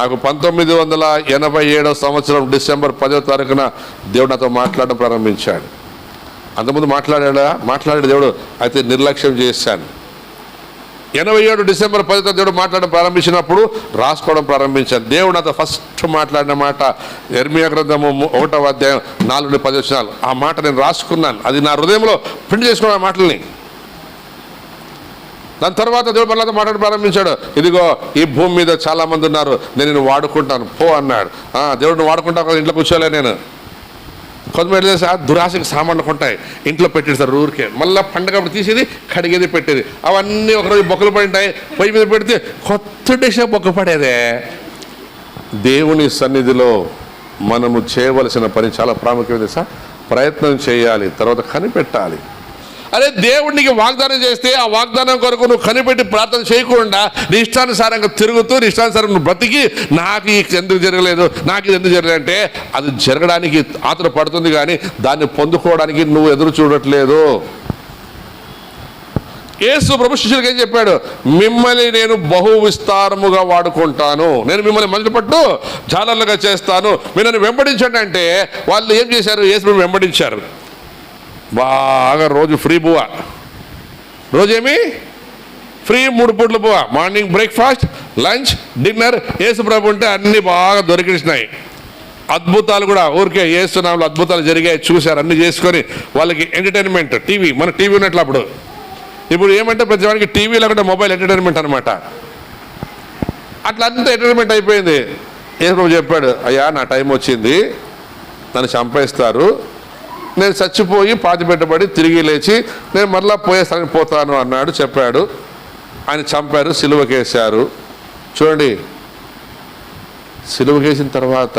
నాకు పంతొమ్మిది వందల ఎనభై ఏడవ సంవత్సరం డిసెంబర్ పదో తారీఖున దేవుడు నాతో మాట్లాడడం ప్రారంభించాడు. అంతకుముందు మాట్లాడా మాట్లాడే దేవుడు అయితే నిర్లక్ష్యం చేశాను. ఎనభై ఏడు డిసెంబర్ పదో తారీఖు దేవుడు మాట్లాడడం ప్రారంభించినప్పుడు రాసుకోవడం ప్రారంభించాను. దేవుడు నాతో ఫస్ట్ మాట్లాడిన మాట ఎర్మియా గ్రంథము ము- ఒకటవ అధ్యాయం నాలుగు పది వచ్చినాలు ఆ మాట నేను రాసుకున్నాను. అది నా హృదయంలో ప్రింట్ చేసుకున్న మాటల్ని. దాని తర్వాత దేవుడు మళ్ళీ మాట్లాడి ప్రారంభించాడు. ఇదిగో ఈ భూమి మీద చాలామంది ఉన్నారు నేను వాడుకుంటాను పో అన్నాడు. "ఆ, దేవుడిని వాడుకుంటా కదా ఇంట్లో కూర్చోలే నేను. కొంతమంది చేసి ఆ దురాశకి సామాన్లు కొంటాయి. ఇంట్లో పెట్టేస్తారు ఊరికే. మళ్ళీ పండగ తీసేది కడిగేది పెట్టేది. అవన్నీ ఒకరోజు బొక్కలు పడి ఉంటాయి. పొయ్యి మీద పెడితే కొత్త డిషే బొక్క పడేదే. దేవుని సన్నిధిలో మనము చేయవలసిన పని చాలా ప్రాముఖ్యమైనది సార్ ప్రయత్నం చేయాలి తర్వాత కనిపెట్టాలి. అరే దేవుడికి వాగ్దానం చేస్తే ఆ వాగ్దానం కొరకు నువ్వు కనిపెట్టి ప్రార్థన చేయకుండా నీ ఇష్టానుసారంగా తిరుగుతూ నీ ఇష్టానుసారం నువ్వు బ్రతికి నాకు ఇది ఎందుకు జరగలేదు నాకు ఇది ఎందుకు జరగలేదు అంటే అది జరగడానికి ఆతర పడుతుంది కానీ దాన్ని పొందుకోవడానికి నువ్వు ఎదురు చూడట్లేదు. యేసు ప్రభు శిష్యులకి ఏం చెప్పాడు? మిమ్మల్ని నేను బహు విస్తారముగా వాడుకుంటాను. నేను మిమ్మల్ని మొదటి పట్టు జాలర్లుగా చేస్తాను. మీరు నన్ను వెంబడించండి అంటే వాళ్ళు ఏం చేశారు? యేసు వెంబడించారు. బాగా రోజు ఫ్రీ బువ్వ. రోజేమి? ఫ్రీ మూడు పూట్ల బువ్వ. మార్నింగ్ బ్రేక్ఫాస్ట్ లంచ్ డిన్నర్ ఏసుప్రభు ప్రభు ఉంటే అన్నీ బాగా దొరికినాయి. అద్భుతాలు కూడా ఊరికే ఏసునాములు అద్భుతాలు జరిగాయి చూశారు అన్ని చేసుకొని వాళ్ళకి ఎంటర్టైన్మెంట్ టీవీ మన టీవీ ఉన్నట్లు అప్పుడు. ఇప్పుడు ఏమంటే ప్రతి వాడికి టీవీ లేకుండా మొబైల్ ఎంటర్టైన్మెంట్ అనమాట అట్లా అంతా ఎంటర్టైన్మెంట్ అయిపోయింది. ఏసుప్రభు ప్రభు చెప్పాడు అయ్యా నా టైం వచ్చింది. నన్ను చంపేస్తారు. నేను చచ్చిపోయి పాతి పెట్టబడి తిరిగి లేచి నేను మరలా పోయే స్థానికి పోతాను అన్నాడు చెప్పాడు. ఆయన చంపారు సిలువకేశారు. చూడండి సిలువకేసిన తర్వాత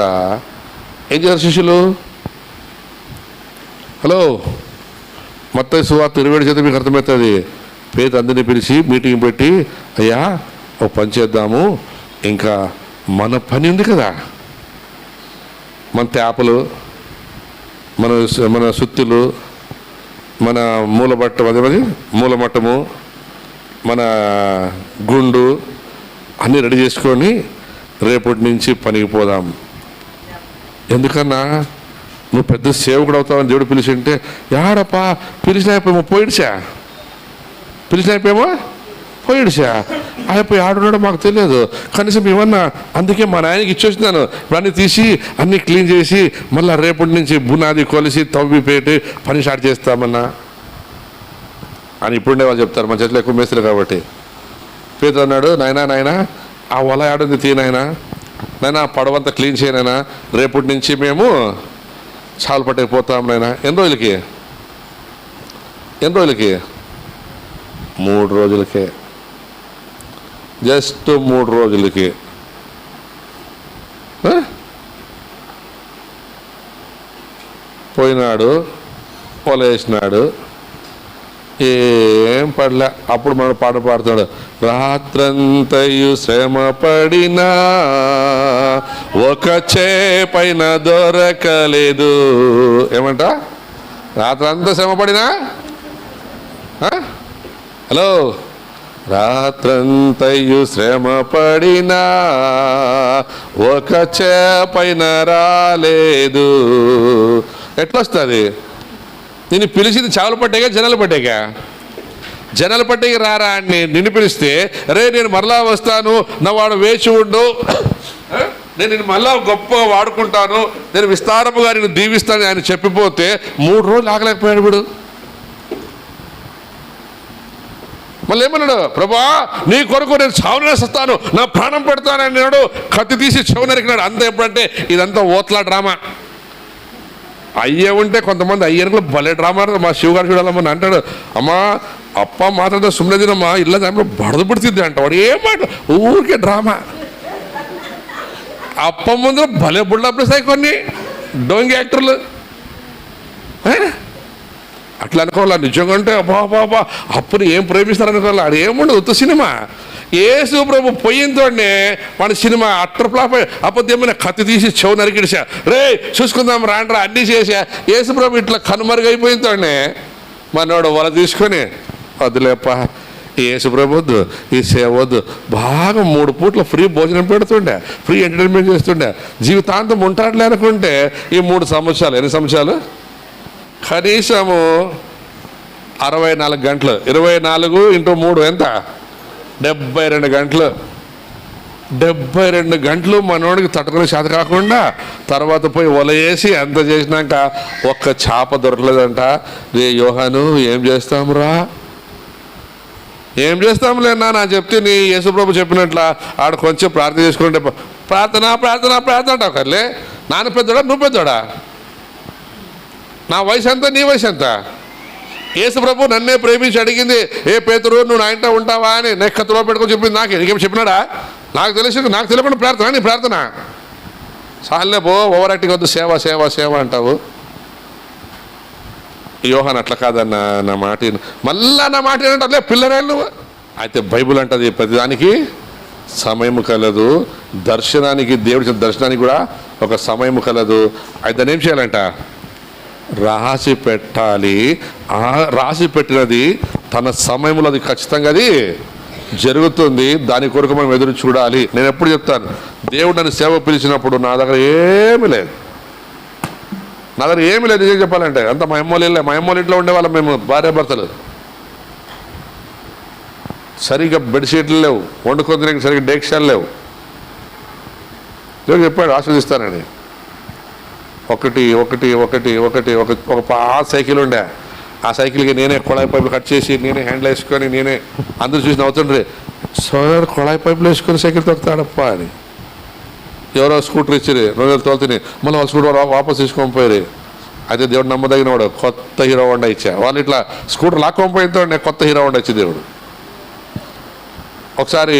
ఏం చేశారు శిష్యులు? హలో మొత్తం సువార్త ఇరవై చేత మీకు అర్థమవుతుంది. పేద అందరినీ పిలిచి మీటింగ్ పెట్టి అయ్యా ఒక పని చేద్దాము. ఇంకా మన పని ఉంది కదా. మన తేపలు మన మన సుత్తులు మన మూలబట్టం అదే మరి మూలమట్టము మన గుండు అన్నీ రెడీ చేసుకొని రేపటి నుంచి పనికి పోదాం. ఎందుకన్నా? నువ్వు పెద్ద సేవకుడు అవుతావని దేవుడు పిలిచింటే యాడప్పా పిలిచినాయిపోయేమో పోయిడ్చా? పిలిచినాయిపోయేమో పోయాడు షా అయిపోయి ఆడున్నాడో మాకు తెలియదు. కనీసం ఏమన్నా అందుకే మా నాయనకి ఇచ్చొచ్చినాను ఇవన్నీ తీసి అన్నీ క్లీన్ చేసి మళ్ళీ రేపటి నుంచి బునాది కొలిసి తవ్వి పెట్టి పని స్టార్ట్ చేస్తామన్నా. అని ఇప్పుడుండే వాళ్ళు చెప్తారు. మా చేతిలో ఎక్కువ మేస్తారు కాబట్టి. పేదలు అన్నాడు నాయనా నాయనా ఆ వల ఆడుంది తీనాయనా నాయనా. నాయనా పడవంతా క్లీన్ చేయనైనా రేపటి నుంచి మేము చాలు పట్టకపోతాం నాయనా. ఎన్ని రోజులకి? ఎన్ని రోజులకి? మూడు రోజులకే. జస్ట్ మూడు రోజులకి. పోయినాడు పొల వేసినాడు ఏం పడలే. అప్పుడు మనం పాట పాడుతున్నాడు రాత్రంతయు శ్రమ పడినా ఒక చేపైన దొరకలేదు. ఏమంట? రాత్రంతా శ్రమ పడినా? హలో? రాత్రంతయు శ్రమ పడినా ఒక చేపైన రాలేదు. ఎట్లొస్తుంది? నేను పిలిచింది చావులు పట్టాక జనాలు పట్టాక జనాలు పట్టేకి రారా అని నిన్ను పిలిస్తే రే నేను మరలా వస్తాను నా వాడు వేచి ఉండు. నేను నేను మళ్ళా గొప్పగా వాడుకుంటాను. నేను విస్తారముగా నేను దీవిస్తాను ఆయన చెప్పిపోతే మూడు రోజులు ఆగలేకపోయాడు ఇప్పుడు మళ్ళీ ఏమన్నాడు ప్రభా నీ కొరకు నేను చావునేస్తాను నా ప్రాణం పెడతానన్నాడు కత్తి తీసి చెవునరికినాడు అంత ఎప్పుడంటే ఇదంతా ఓట్ల డ్రామా. అయ్యే ఉంటే కొంతమంది అయ్యనుకులు భలే డ్రామా మా శివగారు చూడాలమ్మని అంటాడు. అమ్మా అప్ప మాత్రం సుమ్నదినమ్మా ఇళ్ళ దాంట్లో బడద పుడుతుంది అంట. వాడు ఏం మాట ఊరికే డ్రామా. అప్ప ముందు భలే బుడ్డప్పుడు సాయి కొన్ని. డోంగి యాక్టర్లు. అట్లా అనుకోవాలా? నిజంగా అంటే అబ్బా అబ్బా అప్పుడు ఏం ప్రేమిస్తారు అనుకోవాలి? అది ఏముండదు ఉత్త సినిమా. ఏసు ప్రభు పోయింతోనే మన సినిమా అట్టర్ ఫ్లాప్ అప్పుడు కత్తి తీసి చెవు నరికిడిసా రే చూసుకుందాం రాండ్రా అన్నీ చేసా ఏసు ప్రభు ఇట్లా కనుమరుగైపోయింతోనే మనోడు వల తీసుకొని వదిలేప్ప ఏసు యేసుప్రభు వద్దు ఈ సేవ వద్దు. బాగా మూడు పూట్ల ఫ్రీ భోజనం పెడుతుండే ఫ్రీ ఎంటర్టైన్మెంట్ చేస్తుండే. జీవితాంతం ఉంటాడులే అనుకుంటే ఈ మూడు సంవత్సరాలు ఎన్ని సంవత్సరాలు? కనీసము అరవై నాలుగు గంటలు. ఇరవై నాలుగు ఇంటూ మూడు ఎంత? డెబ్బై రెండు గంటలు. డెబ్బై రెండు గంటలు మనోడికి తట్టుకునే చేత కాకుండా తర్వాత పోయి వలయేసి అంత చేసినాక ఒక్క చేప దొరకలేదంట. రే యోహాను ఏం చేస్తాంరా ఏం చేస్తాంలే నా నా చెప్తే నీ యేసుప్రభు చెప్పినట్ల ఆడ కొంచెం ప్రార్థన చేసుకుంటే ప్రార్థన ప్రార్థన ప్రార్థన అంటావు కర్లే నాన్న పెద్దోడా? నువ్వు పెద్దోడా? నా వయసు ఎంత నీ వయసు ఎంత? యేసు ప్రభు నన్నే ప్రేమించి అడిగింది ఏ పేతురు నువ్వు నా ఇంట ఉంటావా? అని నెక్కత్తులో పెట్టుకొని చెప్పింది నాకు. నీకేం చెప్పినాడా? నాకు తెలిసి నాకు తెలియకుండా ప్రార్థన నీ ప్రార్థన. సార్లే పో ఓవర్ యాక్టింగ్ వద్దు సేవ సేవ సేవ అంటావు. యోహాన్ అట్లా కాదన్న నా మాట మళ్ళా నా మాట ఏంటంటే పిల్లరే నువ్వు. అయితే బైబుల్ అంటది ప్రతిదానికి సమయం కలదు. దర్శనానికి దేవుడి దర్శనానికి కూడా ఒక సమయం కలదు. అయితే దాన్ని ఏం చేయాలంట? రాసి పెట్టాలి. రాసి పెట్టినది తన సమయంలో అది ఖచ్చితంగా అది జరుగుతుంది. దాని కొరకు మనం ఎదురు చూడాలి. నేను ఎప్పుడు చెప్తాను దేవుడు నన్ను సేవ పిలిచినప్పుడు నా దగ్గర ఏమి లేదు. నా దగ్గర ఏమి లేదు. నిజం చెప్పాలంటే అంత మా అమ్మోళ్ళు వెళ్ళే మా అమ్మోళ్ళ ఇంట్లో ఉండేవాళ్ళం మేము భార్యాభర్తలు సరిగ్గా బెడ్షీట్లు లేవు. వండుకొని సరిగ్గా డేక్షాలు లేవు. దేవుడు చెప్పాడు ఆస్వాదిస్తానని ఒకటి ఒకటి ఒకటి ఒకటి ఒక ఒక పాత సైకిల్ ఉండే. ఆ సైకిల్కి నేనే కొళాయి పైపులు కట్ చేసి నేనే హ్యాండిల్ వేసుకొని నేనే అందరూ చూసి నవ్వుతుండ్రి. సార్ కొళాయి పైపులు వేసుకొని సైకిల్ తొక్కుతాడప్ప అని. ఎవరో స్కూటర్ ఇచ్చిరి రెండు వేలు తోలుతుంది మళ్ళీ వాళ్ళ స్కూటర్ వాపసు వాపస్ తీసుకొని పోయి అయితే దేవుడు నమ్మదగిన వాడు కొత్త హీరో హోండా ఇచ్చా. వాళ్ళు ఇట్లా స్కూటర్ లాక్కోనిపోయినతో నేను కొత్త హీరో హోండా ఇచ్చి దేవుడు. ఒకసారి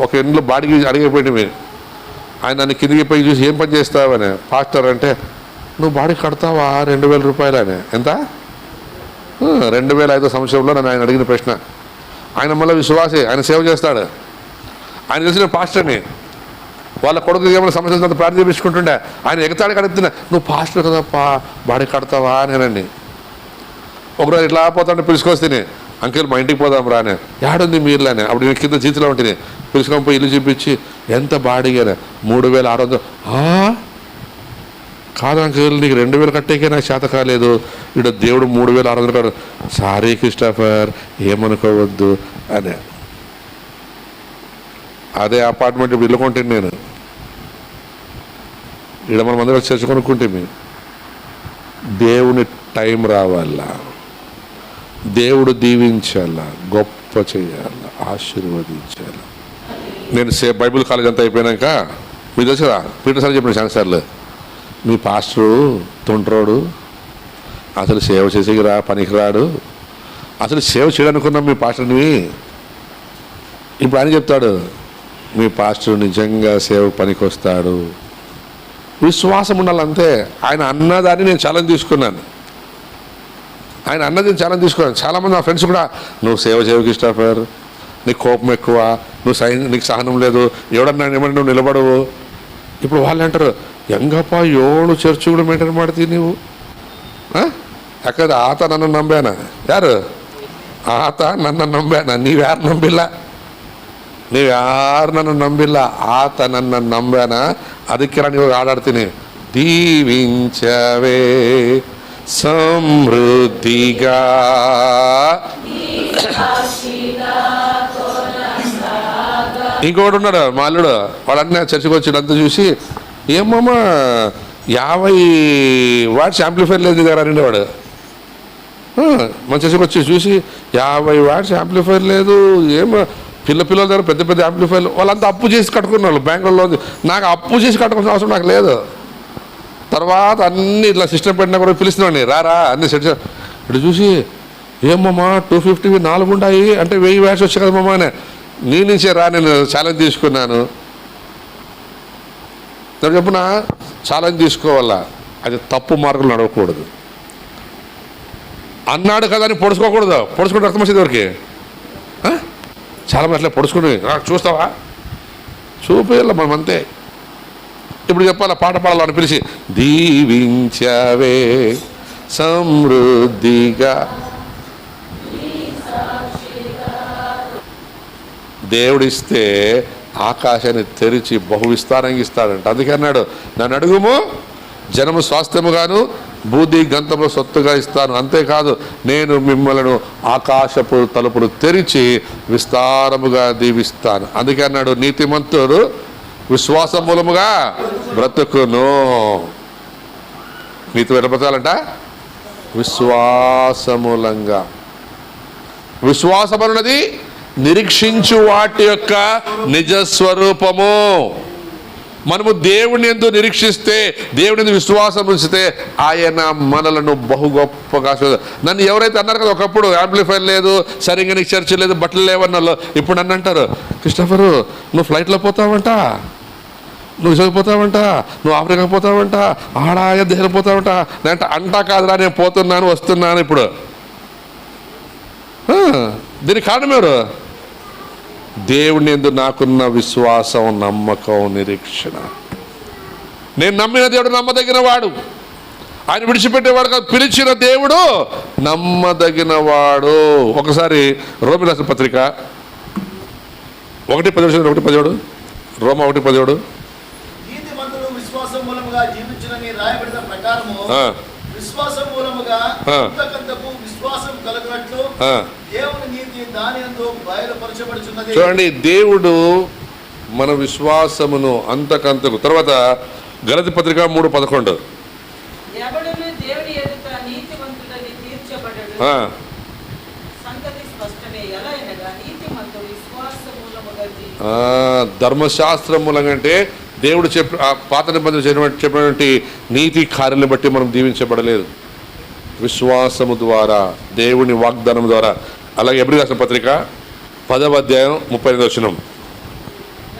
ఒక ఇంట్లో బాడికి అడిగిపోయింది ఆయన నన్ను కిందికి పోయి చూసి ఏం పని చేస్తావని పాస్టర్ అంటే నువ్వు బాడీ కడతావా? రెండు వేల రూపాయలు అని. ఎంత? రెండు వేల ఐదో సంవత్సరంలో నన్ను ఆయన అడిగిన ప్రశ్న. ఆయన మళ్ళీ విశ్వాసే ఆయన సేవ చేస్తాడు. ఆయన తెలిసిన పాస్టర్ని వాళ్ళ కొడుకు ఏమైనా సమస్య వస్తే ప్రార్థన చేపించుకుంటుండే. ఆయన ఎగతాడికి అడుగుతున్నా నువ్వు పాస్టర్ కదప్పా? బాడీ కడతావా? నేనండి ఒకరోజు ఇట్లా పోతాడు పిలుచుకొస్తే అంకిల్ మా ఇంటికి పోదాం రానే ఏడుంది మీరులానే అప్పుడు నేను కింద జీతులో ఉంటుంది పిలుచుకొని పోయి ఇల్లు చూపించి ఎంత బాడిగానే మూడు వేల ఆరు వందలు. కాదు అంకుల్ నీకు రెండు వేలు కట్టేకే నాకు చేత కాలేదు. ఇక్కడ దేవుడు మూడు వేల ఆరు వందలు సారీ క్రిస్టాఫర్ ఏమనుకోవద్దు అనే. అదే అపార్ట్మెంట్ ఇప్పుడు ఇల్లు కొంటాను నేను. ఇక్కడ మనం అందరం చర్చ కొనుక్కుంటే మీ దేవుని టైం రావాలా? దేవుడు దీవించాలా గొప్ప చేయాలా ఆశీర్వదించాలా. నేను సే బైబిల్ కాలేజ్ అంతా అయిపోయాక మీకు తెలుసు పీటర్ సార్ చెప్పిన చాలా సార్లు మీ పాస్టరు తుంట్రోడు అసలు సేవ చేసేకి రా పనికి రాడు అసలు సేవ చేయడానుకున్నాం మీ పాస్టర్ని. ఇప్పుడు ఆయన చెప్తాడు మీ పాస్టర్ నిజంగా సేవ పనికి వస్తాడు విశ్వాసం ఉండాలంతే. ఆయన అన్నదాన్ని నేను ఛాలెంజ్ తీసుకున్నాను. ఆయన అన్నది చాలా తీసుకున్నాను చాలామంది నా ఫ్రెండ్స్ కూడా నువ్వు సేవ చేయకు ఇష్టపడరు నీకు కోపం ఎక్కువ నువ్వు సహ నీకు సహనం లేదు ఎవడన్నా ఏమంటే నువ్వు నిలబడవు. ఇప్పుడు వాళ్ళు అంటారు ఎంగప్ప ఎవడు చర్చి కూడా మెయింటైన్ పడితే నీవు? అక్కడ ఆత నన్ను నమ్మానా? యారు? ఆత నన్ను నమ్మానా? నీవ్యారు నమ్మిల్లా? నీవ్యారు నన్ను నమ్మిల్లా? ఆత నన్ను నమ్మానా? అది కిరణ్ ఆడాడుతీ దీవించవే సమృద్ధిగా ఇంకోటి ఉన్నాడు మా వాళ్ళన్నీ చర్చకు వచ్చినంతా చూసి ఏమమ్మా యాభై వాట్స్ యాంప్లిఫైర్ లేదు కదా అని వాడు మన చర్చకు వచ్చి చూసి యాభై వాట్స్ యాంప్లిఫైర్ లేదు ఏమో పిల్ల పిల్లల దగ్గర పెద్ద పెద్ద యాంప్లిఫైర్లు వాళ్ళంతా అప్పు చేసి కట్టుకున్న వాళ్ళు బ్యాంకుల్లో నాకు అప్పు చేసి కట్టుకోవాల్సిన అవసరం నాకు లేదు. తర్వాత అన్ని ఇట్లా సిస్టమ్ పెట్టినా కూడా పిలిచినవాడిని రారా అన్ని సెట్ ఇటు చూసి ఏమమ్మా టూ ఫిఫ్టీ నాలుగు ఉంటాయి అంటే వెయ్యి వ్యాట్స్ వచ్చాయి కదమ్మా అని. నీ నుంచే రా నేను ఛాలెంజ్ తీసుకున్నాను. నేను చెప్పిన ఛాలెంజ్ తీసుకోవాలా? అది తప్పు మార్గం నడవకూడదు. అన్నాడు కదా అని పొడుచుకోకూడదు. పొడుచుకుంటే రక్తం వచ్చేది ఎవరికి? చాలామంది చాలా అట్లా పొడుచుకుని చూస్తావా? చూపేయాల మనం అంతే. ఇప్పుడు చెప్పాలా పాట పాడాలని పిలిచి దీవించవే సమృద్ధిగా. దేవుడిస్తే ఆకాశాన్ని తెరిచి బహువిస్తారంగా ఇస్తాడంట. అందుకే అన్నాడు నన్ను అడుగుము జనము స్వాస్థ్యముగాను బూది గంతము సొత్తుగా ఇస్తాను. అంతేకాదు నేను మిమ్మలను ఆకాశపు తలుపులు తెరిచి విస్తారముగా దీవిస్తాను. అందుకే అన్నాడు నీతిమంతుడు విశ్వాస మూలముగా బ్రతుకును. నీతో వెళ్ళబతాలంట విశ్వాసమూలంగా. విశ్వాసమన్నది నిరీక్షించు వాటి యొక్క నిజ స్వరూపము. మనము దేవుని ఎందు నిరీక్షిస్తే దేవుని ఎందు విశ్వాసం ఉంచితే ఆయన మనలను బహు గొప్పగా నన్ను ఎవరైతే అన్నారు కదా ఒకప్పుడు యాంప్లిఫైర్ లేదు సరిగ్గా నీకు చర్చ లేదు బట్టలు లేవన్నారు ఇప్పుడు నన్ను అంటారు కృష్ణఫరు నువ్వు ఫ్లైట్లో పోతావంట? నువ్వు చదివిపోతావంట నువ్వు ఆఫ్రికా పోతావంట ఆడాయ దేశం పోతావంట. లేదంటే అంటా కాదురా నేను పోతున్నాను వస్తున్నాను ఇప్పుడు. దీనికి కారణం ఎవరు? దేవుని ఎందు నాకున్న విశ్వాసం నమ్మకం నిరీక్షణ. నేను నమ్మిన దేవుడు నమ్మదగిన వాడు ఆయన విడిచిపెట్టేవాడు కాదు పిలిచిన దేవుడు నమ్మదగిన వాడు ఒకసారి రోమి రాసిన పత్రిక ఒకటి పదిహేడు ఒకటి పదిహేడు. రోమ ఒకటి పదిహేడు నీతిమంతుడు విశ్వాసం మూలముగా జీవించునని రాయబడిన ప్రకారము ఆ. విశ్వాసం మూలముగా విశ్వాసం కలుగునట్లు. దేవుని నీతి దాని బయలుపరచబడుచున్నది. చూడండి దేవుడు మన విశ్వాసమును అంతకంతకు తర్వాత గలతి పత్రిక మూడు పదకొండు. ధర్మశాస్త్రం మూలంగా అంటే దేవుడు చెప్పి పాత నిబంధన చెప్పినటువంటి నీతి కార్యాలను బట్టి మనం దీవించబడలేదు. విశ్వాసము ద్వారా దేవుని వాగ్దానం ద్వారా. అలాగే ఎబ్రి రాసిన పత్రిక పదవ అధ్యాయం ముప్పై ఎనిమిది వచ్చినాం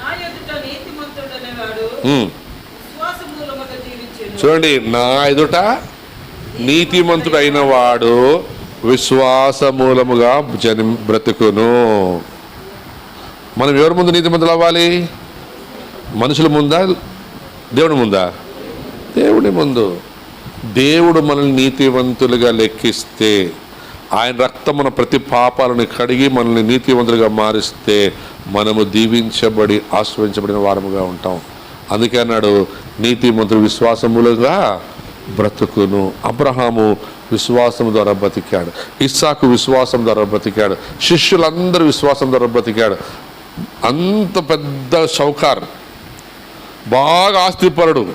నా ఎదుట నీతిమంతుడనేవాడు విశ్వాస మూలముగా జీవించును. చూడండి నా ఎదుట నీతిమంతుడు అయిన వాడు విశ్వాస మూలముగా జని బ్రతుకును. మనం ఎవరి ముందు నీతిమంతులు అవ్వాలి? మనుషుల ముందా? దేవుడి ముందా? దేవుడి ముందు. దేవుడు మనల్ని నీతివంతులుగా లెక్కిస్తే ఆయన రక్తం మన ప్రతి పాపాలను కడిగి మనల్ని నీతివంతులుగా మారిస్తే మనము దీవించబడి ఆశ్రయించబడిన వారముగా ఉంటాం. అందుకే అన్నాడు నీతిమంతుడు విశ్వాసములుగా బ్రతుకును. అబ్రహాము విశ్వాసం ద్వారా బ్రతికాడు. ఇస్సాకు విశ్వాసం ద్వారా బ్రతికాడు. శిష్యులందరూ విశ్వాసం ద్వారా బ్రతికాడు. అంత పెద్ద షౌకార్. బాగా ఆస్తిపరుడు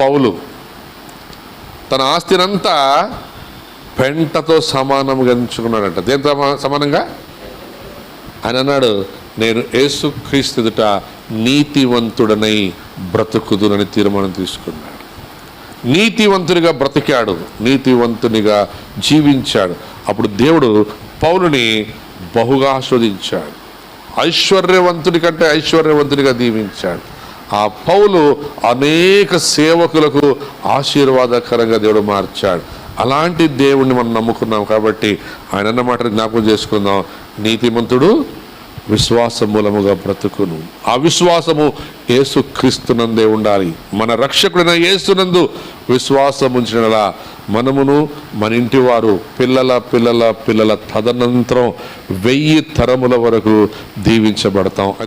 పౌలు. తన ఆస్తినంతా పెంటతో సమానంగా ఎంచుకున్నాడంట. దేంతో సమానంగా? ఆయన అన్నాడు నేను యేసుక్రీస్తు ఎదుట నీతివంతుడనై బ్రతుకుదునని తీర్మానం తీసుకున్నాడు. నీతివంతునిగా బ్రతికాడు నీతివంతునిగా జీవించాడు. అప్పుడు దేవుడు పౌలుని బహుగా ఆస్వాదించాడు ఐశ్వర్యవంతుని కంటే ఐశ్వర్యవంతునిగా దీవించాడు. ఆ పౌలు అనేక సేవకులకు ఆశీర్వాదకరంగా దేవుడు మార్చాడు. అలాంటి దేవుణ్ణి మనం నమ్ముకున్నాం కాబట్టి ఆయన అన్నమాట జ్ఞాపకం చేసుకుందాం. నీతిమంతుడు విశ్వాస మూలముగా బ్రతుకును. ఆ విశ్వాసము యేసు క్రీస్తునందే ఉండాలి. మన రక్షకుడైన యేసునందు విశ్వాసం ఉంచినలా మనమును మన ఇంటి వారు పిల్లల పిల్లల పిల్లల తదనంతరం వెయ్యి తరముల వరకు దీవించబడతాం.